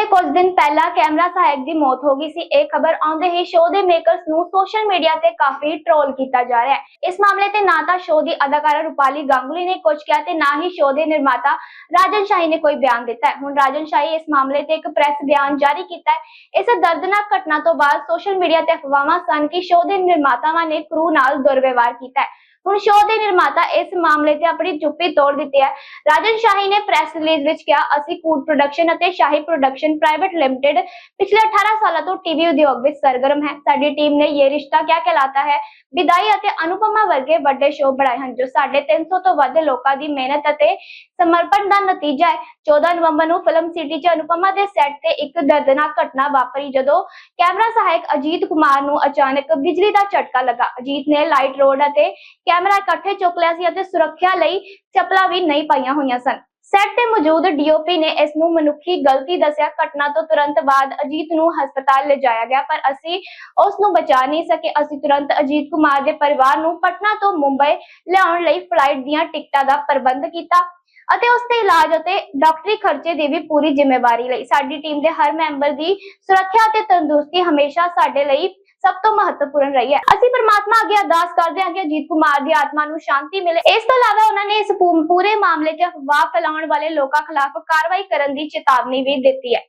ਤੇ ਕੁਝ ਦਿਨ ਪਹਿਲਾਂ ਕੈਮਰਾ ਸਹਾਇਕ ਦੀ ਮੌਤ ਹੋ ਗਈ ਸੀ। ਇਹ ਖਬਰ ਆਉਂਦੇ ਹੀ ਸ਼ੋਅ ਦੇ ਮੇਕਰਸ ਨੂੰ ਸੋਸ਼ਲ ਮੀਡੀਆ ਤੇ ਕਾਫੀ ਟ੍ਰੋਲ ਕੀਤਾ ਜਾ ਰਿਹਾ ਹੈ। ਇਸ ਮਾਮਲੇ ਤੇ ਨਾ ਤਾਂ ਸ਼ੋਅ ਦੀ ਅਦਾਕਾਰਾ ਰੂਪਾਲੀ ਗਾਂਗੁਲੀ ਨੇ ਕੁਝ ਕਿਹਾ ਤੇ ਨਾ ਹੀ ਸ਼ੋਅ ਦੇ ਨਿਰਮਾਤਾ ਰਾਜਨ ਸ਼ਾਹੀ ਨੇ ਕੋਈ ਬਿਆਨ ਦਿੱਤਾ ਹੈ। ਹੁਣ ਰਾਜਨ ਸ਼ਾਹੀ ਇਸ ਮਾਮਲੇ ਤੇ ਇੱਕ ਪ੍ਰੈਸ ਬਿਆਨ ਜਾਰੀ ਕੀਤਾ ਹੈ। ਇਸ ਦਰਦਨਾਕ ਘਟਨਾ ਤੋਂ ਬਾਅਦ ਸੋਸ਼ਲ ਮੀਡੀਆ ਤੇ ਅਫਵਾਹਾਂ ਸਨ ਕਿ ਸ਼ੋਅ ਦੇ ਨਿਰਮਾਤਾਵਾਂ ਨੇ ਕਰੂ ਨਾਲ ਦੁਰਵਿਵਹਾਰ ਕੀਤਾ ਹੈ। ਹੁਣ ਸ਼ੋਅ ਦੇ ਨਿਰਮਾਤਾ ਇਸ ਮਾਮਲੇ ਤੇ ਆਪਣੀ ਚੁੱਪੀ ਤੋੜ ਦਿੱਤੀ ਹੈ। ਰਾਜਨ ਸ਼ਾਹੀ ਨੇ ਪ੍ਰੈਸ ਰਿਲੀਜ਼ ਵਿੱਚ ਕਿਹਾ, ਅਸੀਂ ਕੂਡ ਪ੍ਰੋਡਕਸ਼ਨ ਅਤੇ ਸ਼ਾਹੀ ਪ੍ਰੋਡਕਸ਼ਨ ਪ੍ਰਾਈਵੇਟ ਲਿਮਟਿਡ ਪਿਛਲੇ 18 ਸਾਲਾਂ ਤੋਂ ਟੀਵੀ ਉਦਯੋਗ ਵਿੱਚ ਸਰਗਰਮ ਹੈ। ਸਾਡੀ ਟੀਮ ਨੇ ਇਹ ਰਿਸ਼ਤਾ ਕਿਆ ਕਹਿਲਾਤਾ ਹੈ? ਵਿਦਾਈ ਅਤੇ ਅਨੁਪਮਾ ਵਰਗੇ ਵੱਡੇ ਸ਼ੋਅ ਬਣਾਏ ਹਨ, ਜੋ ਸਾਡੇ 300 ਤੋਂ ਵੱਧ ਲੋਕਾਂ ਦੀ ਮਿਹਨਤ ਅਤੇ ਸਮਰਪਣ ਦਾ ਨਤੀਜਾ ਹੈ। 14 ਨਵੰਬਰ ਨੂੰ ਫਿਲਮ ਸਿਟੀ 'ਚ ਅਨੁਪਮਾ ਦੇ ਸੈੱਟ ਤੇ ਇੱਕ ਦਰਦਨਾਕ ਘਟਨਾ ਵਾਪਰੀ, ਜਦੋਂ ਕੈਮਰਾ ਸਹਾਇਕ ਅਜੀਤ ਕੁਮਾਰ ਨੂੰ ਅਚਾਨਕ ਬਿਜਲੀ ਦਾ ਝਟਕਾ ਲੱਗਾ। ਅਜੀਤ ਨੇ ਲਾਈਟ ਰੋਡ ਅਤੇ ਕੈਮਰਾ ਇਕੱਠੇ ਚੁੱਕ ਲਿਆ ਸੀ ਅਤੇ ਸੁਰੱਖਿਆ ਲਈ ਚੱਪਲਾਂ ਵੀ ਨਹੀਂ ਪਾਈਆਂ ਹੋਈਆਂ ਸਨ। ਸੈੱਟ ਤੇ ਮੌਜੂਦ ਡੀਓਪੀ ਨੇ ਇਸ ਨੂੰ ਮਨੁੱਖੀ ਗਲਤੀ ਦੱਸਿਆ। ਘਟਨਾ ਤੋਂ ਤੁਰੰਤ ਬਾਅਦ ਅਜੀਤ ਨੂੰ ਹਸਪਤਾਲ ਲਿਜਾਇਆ ਗਿਆ, ਪਰ ਅਸੀਂ ਉਸ ਨੂੰ ਬਚਾ ਨਹੀਂ ਸਕੇ। ਅਸੀਂ ਤੁਰੰਤ ਅਜੀਤ ਕੁਮਾਰ ਦੇ ਪਰਿਵਾਰ ਨੂੰ ਪਟਨਾ ਤੋਂ ਮੁੰਬਈ ਲਿਆਉਣ ਲਈ ਫਲਾਈਟ ਦੀਆਂ ਟਿਕਟਾਂ ਦਾ ਪ੍ਰਬੰਧ ਕੀਤਾ ਅਤੇ ਉਸ ਦੇ ਇਲਾਜ ਅਤੇ ਡਾਕਟਰੀ ਖਰਚੇ ਦੀ ਵੀ ਪੂਰੀ ਜ਼ਿੰਮੇਵਾਰੀ ਲਈ। ਸਾਡੀ ਟੀਮ ਦੇ ਹਰ ਮੈਂਬਰ ਦੀ ਸੁਰੱਖਿਆ ਅਤੇ ਤੰਦਰੁਸਤੀ ਹਮੇਸ਼ਾ ਸਾਡੇ ਲਈ ਸਭ ਤੋਂ ਮਹੱਤਵਪੂਰਨ ਰਹੀ ਹੈ। ਅਸੀਂ ਪਰਮਾਤਮਾ ਅੱਗੇ ਅਰਦਾਸ ਕਰਦੇ ਹਾਂ ਕਿ ਅਜੀਤ ਕੁਮਾਰ ਦੀ ਆਤਮਾ ਨੂੰ ਸ਼ਾਂਤੀ ਮਿਲੇ। ਇਸ ਤੋਂ ਇਲਾਵਾ ਉਹਨਾਂ ਨੇ ਇਸ ਪੂਰੇ ਮਾਮਲੇ 'ਚ ਅਫਵਾਹ ਫੈਲਾਉਣ ਵਾਲੇ ਲੋਕਾਂ ਖਿਲਾਫ ਕਾਰਵਾਈ ਕਰਨ ਦੀ ਚੇਤਾਵਨੀ ਵੀ ਦਿੱਤੀ ਹੈ।